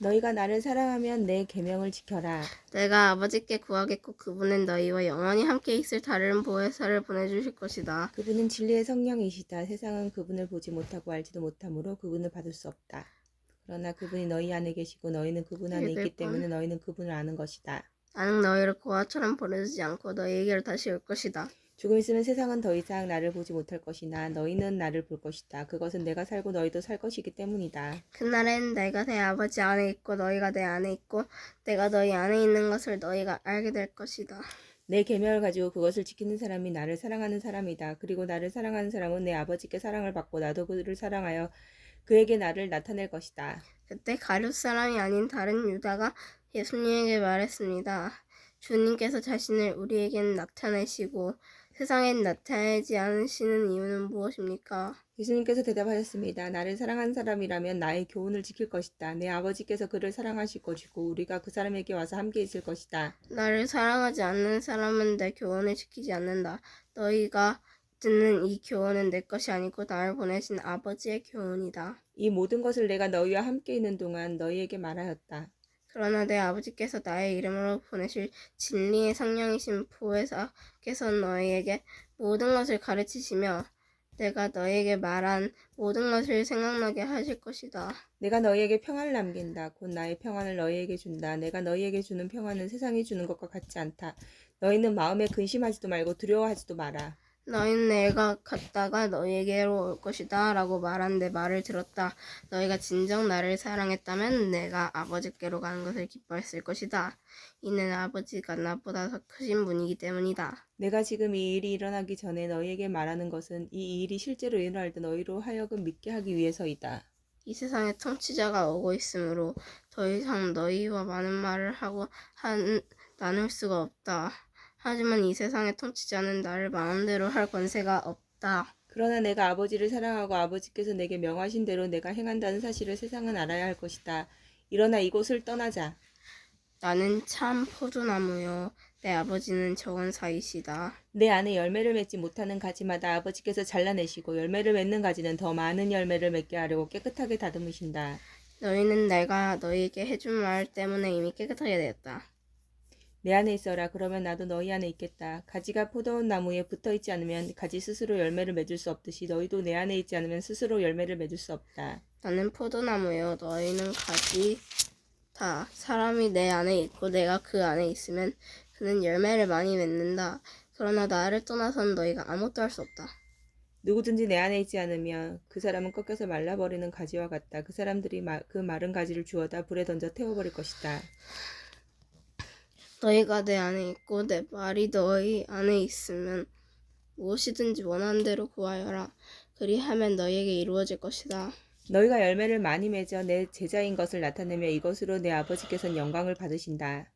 너희가 나를 사랑하면 내 계명을 지켜라. 내가 아버지께 구하겠고 그분은 너희와 영원히 함께 있을 다른 보혜사를 보내주실 것이다. 그분은 진리의 성령이시다. 세상은 그분을 보지 못하고 알지도 못하므로 그분을 받을 수 없다. 그러나 그분이 너희 안에 계시고 너희는 그분 안에 있기 때문에 너희는 그분을 아는 것이다. 나는 너희를 고아처럼 보내주지 않고 너희에게로 다시 올 것이다. 조금 있으면 세상은 더 이상 나를 보지 못할 것이나 너희는 나를 볼 것이다. 그것은 내가 살고 너희도 살 것이기 때문이다. 그날엔 내가 내 아버지 안에 있고 너희가 내 안에 있고 내가 너희 안에 있는 것을 너희가 알게 될 것이다. 내 계명을 가지고 그것을 지키는 사람이 나를 사랑하는 사람이다. 그리고 나를 사랑하는 사람은 내 아버지께 사랑을 받고 나도 그를 사랑하여 그에게 나를 나타낼 것이다. 그때 가룟 사람이 아닌 다른 유다가 예수님에게 말했습니다. 주님께서 자신을 우리에겐 나타내시고 세상엔 나타내지 않으시는 이유는 무엇입니까? 예수님께서 대답하셨습니다. 나를 사랑하는 사람이라면 나의 교훈을 지킬 것이다. 내 아버지께서 그를 사랑하실 것이고 우리가 그 사람에게 와서 함께 있을 것이다. 나를 사랑하지 않는 사람은 내 교훈을 지키지 않는다. 너희가 듣는 이 교훈은 내 것이 아니고 나를 보내신 아버지의 교훈이다. 이 모든 것을 내가 너희와 함께 있는 동안 너희에게 말하였다. 그러나 내 아버지께서 나의 이름으로 보내실 진리의 성령이신 보혜사께서 너희에게 모든 것을 가르치시며 내가 너희에게 말한 모든 것을 생각나게 하실 것이다. 내가 너희에게 평안을 남긴다. 곧 나의 평안을 너희에게 준다. 내가 너희에게 주는 평안은 세상이 주는 것과 같지 않다. 너희는 마음에 근심하지도 말고 두려워하지도 마라. 너희는 내가 갔다가 너희에게로 올 것이다 라고 말한 내 말을 들었다. 너희가 진정 나를 사랑했다면 내가 아버지께로 가는 것을 기뻐했을 것이다. 이는 아버지가 나보다 더 크신 분이기 때문이다. 내가 지금 이 일이 일어나기 전에 너희에게 말하는 것은 이 일이 실제로 일어날 때 너희로 하여금 믿게 하기 위해서이다. 이 세상에 통치자가 오고 있으므로 더 이상 너희와 많은 말을 하고 한, 나눌 수가 없다. 하지만 이 세상의 통치자는 나를 마음대로 할 권세가 없다. 그러나 내가 아버지를 사랑하고 아버지께서 내게 명하신 대로 내가 행한다는 사실을 세상은 알아야 할 것이다. 일어나 이곳을 떠나자. 나는 참 포도나무요. 내 아버지는 적은 사이시다. 내 안에 열매를 맺지 못하는 가지마다 아버지께서 잘라내시고 열매를 맺는 가지는 더 많은 열매를 맺게 하려고 깨끗하게 다듬으신다. 너희는 내가 너희에게 해준 말 때문에 이미 깨끗하게 되었다. 내 안에 있어라. 그러면 나도 너희 안에 있겠다. 가지가 포도원 나무에 붙어 있지 않으면 가지 스스로 열매를 맺을 수 없듯이 너희도 내 안에 있지 않으면 스스로 열매를 맺을 수 없다. 나는 포도나무요. 너희는 가지다. 사람이 내 안에 있고 내가 그 안에 있으면 그는 열매를 많이 맺는다. 그러나 나를 떠나선 너희가 아무것도 할 수 없다. 누구든지 내 안에 있지 않으면 그 사람은 꺾여서 말라버리는 가지와 같다. 그 사람들이 마, 그 마른 가지를 주워다 불에 던져 태워버릴 것이다. 너희가 내 안에 있고 내 말이 너희 안에 있으면 무엇이든지 원하는 대로 구하여라. 그리하면 너희에게 이루어질 것이다. 너희가 열매를 많이 맺어 내 제자인 것을 나타내며 이것으로 내 아버지께서는 영광을 받으신다.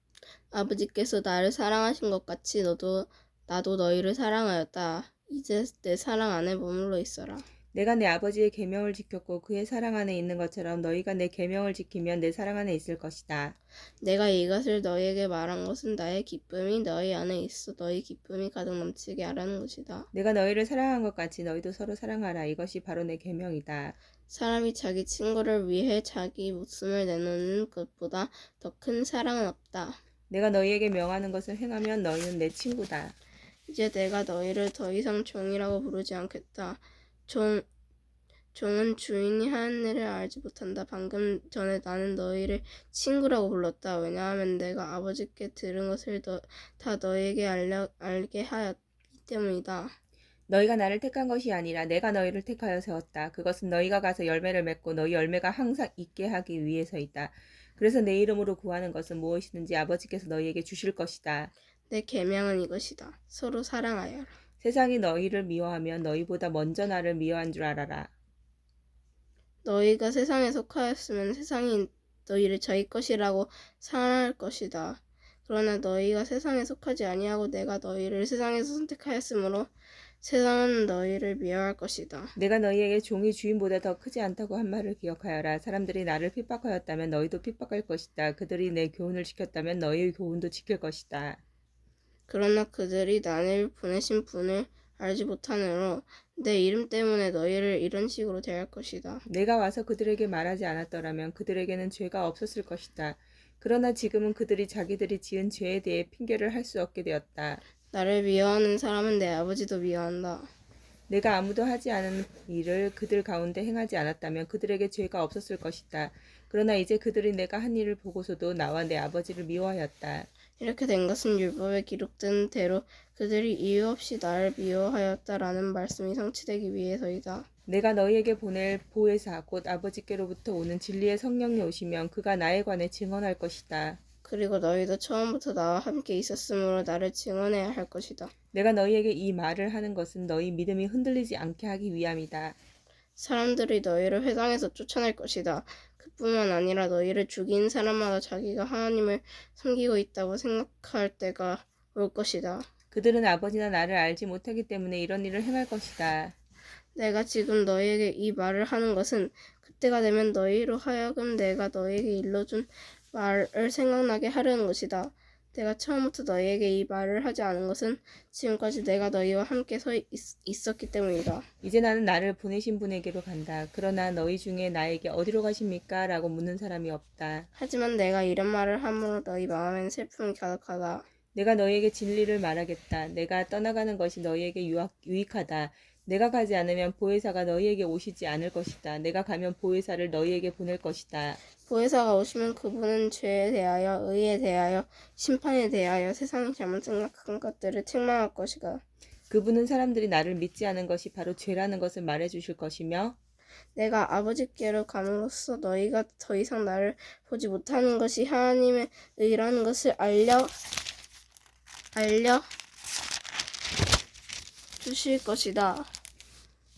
아버지께서 나를 사랑하신 것 같이 너도 나도 너희를 사랑하였다. 이제 내 사랑 안에 머물러 있어라. 내가 내 아버지의 계명을 지켰고 그의 사랑 안에 있는 것처럼 너희가 내 계명을 지키면 내 사랑 안에 있을 것이다. 내가 이것을 너희에게 말한 것은 나의 기쁨이 너희 안에 있어 너희 기쁨이 가득 넘치게 하라는 것이다. 내가 너희를 사랑한 것 같이 너희도 서로 사랑하라. 이것이 바로 내 계명이다. 사람이 자기 친구를 위해 자기 목숨을 내놓는 것보다 더 큰 사랑은 없다. 내가 너희에게 명하는 것을 행하면 너희는 내 친구다. 이제 내가 너희를 더 이상 종이라고 부르지 않겠다. 종, 종은 주인이 하는 일을 알지 못한다. 방금 전에 나는 너희를 친구라고 불렀다. 왜냐하면 내가 아버지께 들은 것을 너, 다 너희에게 알려, 알게 하였기 때문이다. 너희가 나를 택한 것이 아니라 내가 너희를 택하여 세웠다. 그것은 너희가 가서 열매를 맺고 너희 열매가 항상 있게 하기 위해서이다. 그래서 내 이름으로 구하는 것은 무엇이든지 아버지께서 너희에게 주실 것이다. 내 계명은 이것이다. 서로 사랑하여라. 세상이 너희를 미워하면 너희보다 먼저 나를 미워한 줄 알아라. 너희가 세상에 속하였으면 세상이 너희를 저희 것이라고 사랑할 것이다. 그러나 너희가 세상에 속하지 아니하고 내가 너희를 세상에서 선택하였으므로 세상은 너희를 미워할 것이다. 내가 너희에게 종이 주인보다 더 크지 않다고 한 말을 기억하여라. 사람들이 나를 핍박하였다면 너희도 핍박할 것이다. 그들이 내 교훈을 지켰다면 너희의 교훈도 지킬 것이다. 그러나 그들이 나를 보내신 분을 알지 못하므로 내 이름 때문에 너희를 이런 식으로 대할 것이다. 내가 와서 그들에게 말하지 않았더라면 그들에게는 죄가 없었을 것이다. 그러나 지금은 그들이 자기들이 지은 죄에 대해 핑계를 할 수 없게 되었다. 나를 미워하는 사람은 내 아버지도 미워한다. 내가 아무도 하지 않은 일을 그들 가운데 행하지 않았다면 그들에게 죄가 없었을 것이다. 그러나 이제 그들이 내가 한 일을 보고서도 나와 내 아버지를 미워하였다. 이렇게 된 것은 율법에 기록된 대로 그들이 이유 없이 나를 미워하였다라는 말씀이 성취되기 위해서이다. 내가 너희에게 보낼 보혜사 곧 아버지께로부터 오는 진리의 성령이 오시면 그가 나에 관해 증언할 것이다. 그리고 너희도 처음부터 나와 함께 있었으므로 나를 증언해야 할 것이다. 내가 너희에게 이 말을 하는 것은 너희 믿음이 흔들리지 않게 하기 위함이다. 사람들이 너희를 회당에서 쫓아낼 것이다. 그뿐만 아니라 너희를 죽인 사람마다 자기가 하나님을 섬기고 있다고 생각할 때가 올 것이다. 그들은 아버지나 나를 알지 못하기 때문에 이런 일을 행할 것이다. 내가 지금 너희에게 이 말을 하는 것은 그때가 되면 너희로 하여금 내가 너희에게 일러준 말을 생각나게 하려는 것이다. 내가 처음부터 너희에게 이 말을 하지 않은 것은 지금까지 내가 너희와 함께 서 있, 있었기 때문이다. 이제 나는 나를 보내신 분에게로 간다. 그러나 너희 중에 나에게 어디로 가십니까? 라고 묻는 사람이 없다. 하지만 내가 이런 말을 함으로 너희 마음엔 슬픔이 가득하다. 내가 너희에게 진리를 말하겠다. 내가 떠나가는 것이 너희에게 유익하다. 내가 가지 않으면 보혜사가 너희에게 오시지 않을 것이다. 내가 가면 보혜사를 너희에게 보낼 것이다. 보혜사가 오시면 그분은 죄에 대하여, 의에 대하여, 심판에 대하여 세상이 잘못 생각한 것들을 책망할 것이다. 그분은 사람들이 나를 믿지 않은 것이 바로 죄라는 것을 말해 주실 것이며 내가 아버지께로 감으로써 너희가 더 이상 나를 보지 못하는 것이 하나님의 의라는 것을 알려 알려 주실 것이다.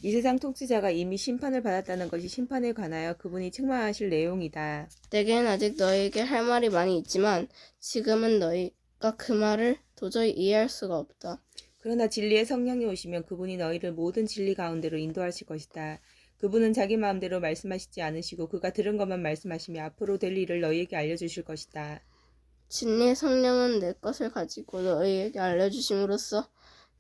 이 세상 통치자가 이미 심판을 받았다는 것이 심판에 관하여 그분이 책망하실 내용이다. 내게는 아직 너희에게 할 말이 많이 있지만 지금은 너희가 그 말을 도저히 이해할 수가 없다. 그러나 진리의 성령이 오시면 그분이 너희를 모든 진리 가운데로 인도하실 것이다. 그분은 자기 마음대로 말씀하시지 않으시고 그가 들은 것만 말씀하시며 앞으로 될 일을 너희에게 알려주실 것이다. 진리의 성령은 내 것을 가지고 너희에게 알려주심으로써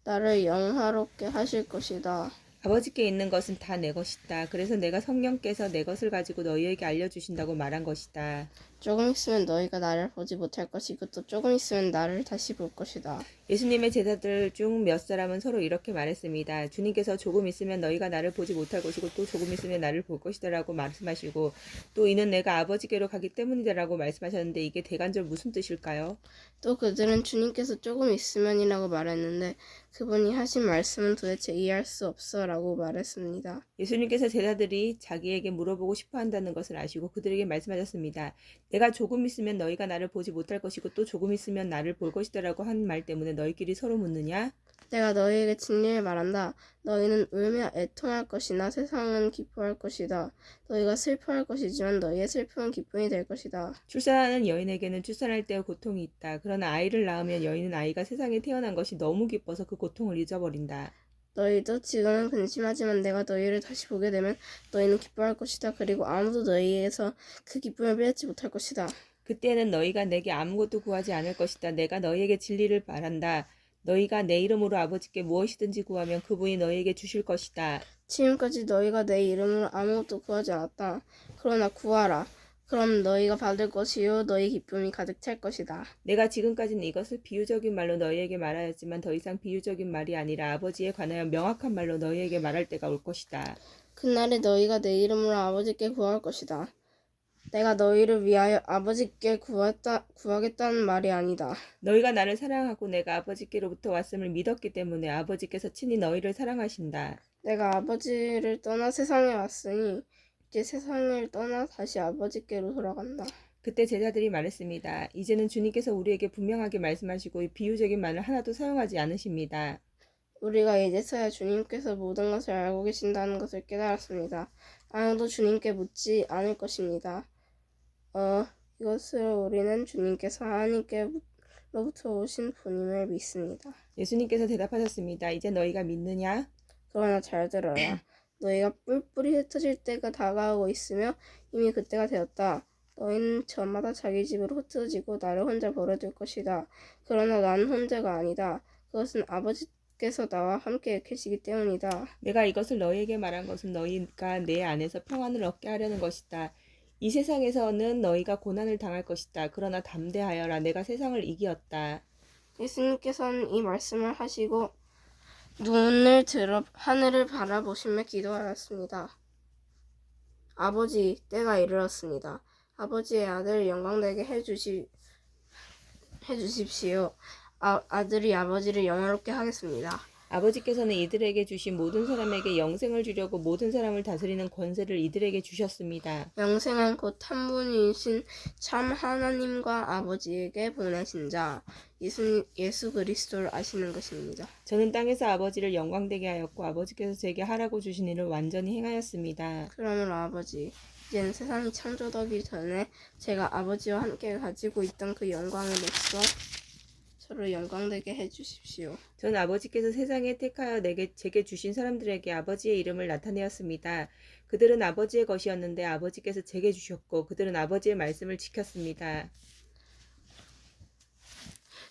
나를 영화롭게 하실 것이다. 아버지께 있는 것은 다 내 것이다. 그래서 내가 성령께서 내 것을 가지고 너희에게 알려주신다고 말한 것이다. 조금 있으면 너희가 나를 보지 못할 것이고 또 조금 있으면 나를 다시 볼 것이다. 예수님의 제자들 중 몇 사람은 서로 이렇게 말했습니다. 주님께서 조금 있으면 너희가 나를 보지 못할 것이고 또 조금 있으면 나를 볼 것이다라고 말씀하시고 또 이는 내가 아버지께로 가기 때문이다라고 말씀하셨는데 이게 대간절 무슨 뜻일까요? 또 그들은 주님께서 조금 있으면이라고 말했는데 그분이 하신 말씀은 도대체 이해할 수 없어라고 말했습니다. 예수님께서 제자들이 자기에게 물어보고 싶어 한다는 것을 아시고 그들에게 말씀하셨습니다. 내가 조금 있으면 너희가 나를 보지 못할 것이고 또 조금 있으면 나를 볼 것이다라고 한 말 때문에 너희끼리 서로 묻느냐? 내가 너희에게 진리를 말한다. 너희는 울며 애통할 것이나 세상은 기뻐할 것이다. 너희가 슬퍼할 것이지만 너희의 슬픔은 기쁨이 될 것이다. 출산하는 여인에게는 출산할 때 고통이 있다. 그러나 아이를 낳으면 여인은 아이가 세상에 태어난 것이 너무 기뻐서 그 고통을 잊어버린다. 너희도 지금은 근심하지만 내가 너희를 다시 보게 되면 너희는 기뻐할 것이다. 그리고 아무도 너희에게서 그 기쁨을 빼앗지 못할 것이다. 그때는 너희가 내게 아무것도 구하지 않을 것이다. 내가 너희에게 진리를 말한다. 너희가 내 이름으로 아버지께 무엇이든지 구하면 그분이 너희에게 주실 것이다. 지금까지 너희가 내 이름으로 아무것도 구하지 않았다. 그러나 구하라. 그럼 너희가 받을 것이요 너희 기쁨이 가득 찰 것이다. 내가 지금까지는 이것을 비유적인 말로 너희에게 말하였지만 더 이상 비유적인 말이 아니라 아버지에 관하여 명확한 말로 너희에게 말할 때가 올 것이다. 그날에 너희가 내 이름으로 아버지께 구할 것이다. 내가 너희를 위하여 아버지께 구했다, 구하겠다는 말이 아니다. 너희가 나를 사랑하고 내가 아버지께로부터 왔음을 믿었기 때문에 아버지께서 친히 너희를 사랑하신다. 내가 아버지를 떠나 세상에 왔으니 이제 세상을 떠나 다시 아버지께로 돌아간다. 그때 제자들이 말했습니다. 이제는 주님께서 우리에게 분명하게 말씀하시고 이 비유적인 말을 하나도 사용하지 않으십니다. 우리가 이제서야 주님께서 모든 것을 알고 계신다는 것을 깨달았습니다. 아무도 주님께 묻지 않을 것입니다. 어, 이것을 우리는 주님께서 하나님께로부터 오신 분임을 믿습니다. 예수님께서 대답하셨습니다. 이제 너희가 믿느냐? 그러나 잘 들어라. 너희가 뿔뿔이 흩어질 때가 다가오고 있으며 이미 그때가 되었다. 너희는 저마다 자기 집으로 흩어지고 나를 혼자 버려둘 것이다. 그러나 나는 혼자가 아니다. 그것은 아버지 아버지께서 나와 함께 계시기 때문이다. 내가 이것을 너희에게 말한 것은 너희가 내 안에서 평안을 얻게 하려는 것이다. 이 세상에서는 너희가 고난을 당할 것이다. 그러나 담대하여라. 내가 세상을 이기었다. 예수님께서는 이 말씀을 하시고 눈을 들어 하늘을 바라보시며 기도하였습니다. 아버지, 때가 이르렀습니다. 아버지의 아들 영광되게 해주시 해주십시오. 아, 아들이 아버지를 영화롭게 하겠습니다. 아버지께서는 이들에게 주신 모든 사람에게 영생을 주려고 모든 사람을 다스리는 권세를 이들에게 주셨습니다. 영생은 곧 한 분이신 참 하나님과 아버지에게 보내신 자 예수, 예수 그리스도를 아시는 것입니다. 저는 땅에서 아버지를 영광되게 하였고 아버지께서 제게 하라고 주신 일을 완전히 행하였습니다. 그러므로 아버지, 이제는 세상이 창조되기 전에 제가 아버지와 함께 가지고 있던 그 영광으로서 저를 영광되게 해주십시오. 전 아버지께서 세상에 택하여 내게 제게 주신 사람들에게 아버지의 이름을 나타내었습니다. 그들은 아버지의 것이었는데 아버지께서 제게 주셨고 그들은 아버지의 말씀을 지켰습니다.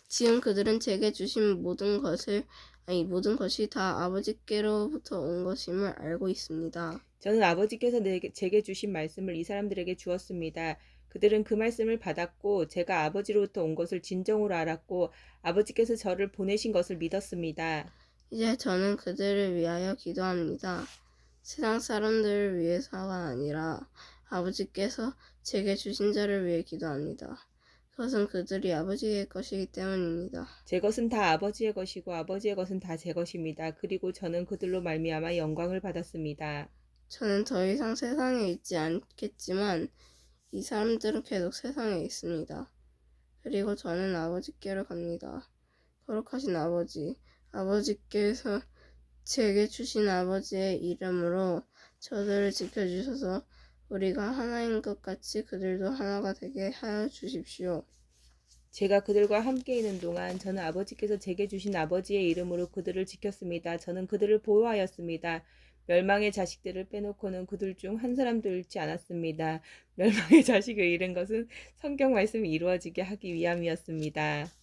지금 그들은 제게 주신 모든 것을 아니 모든 것이 다 아버지께로부터 온 것임을 알고 있습니다. 저는 아버지께서 내게, 제게 주신 말씀을 이 사람들에게 주었습니다. 그들은 그 말씀을 받았고 제가 아버지로부터 온 것을 진정으로 알았고 아버지께서 저를 보내신 것을 믿었습니다. 이제 저는 그들을 위하여 기도합니다. 세상 사람들을 위해서가 아니라 아버지께서 제게 주신 자를 위해 기도합니다. 그것은 그들이 아버지의 것이기 때문입니다. 제 것은 다 아버지의 것이고 아버지의 것은 다 제 것입니다. 그리고 저는 그들로 말미암아 영광을 받았습니다. 저는 더 이상 세상에 있지 않겠지만 이 사람들은 계속 세상에 있습니다. 그리고 저는 아버지께로 갑니다. 거룩하신 아버지, 아버지께서 제게 주신 아버지의 이름으로 저들을 지켜주셔서 우리가 하나인 것 같이 그들도 하나가 되게 하여 주십시오. 제가 그들과 함께 있는 동안 저는 아버지께서 제게 주신 아버지의 이름으로 그들을 지켰습니다. 저는 그들을 보호하였습니다. 멸망의 자식들을 빼놓고는 그들 중 한 사람도 잃지 않았습니다. 멸망의 자식을 잃은 것은 성경 말씀이 이루어지게 하기 위함이었습니다.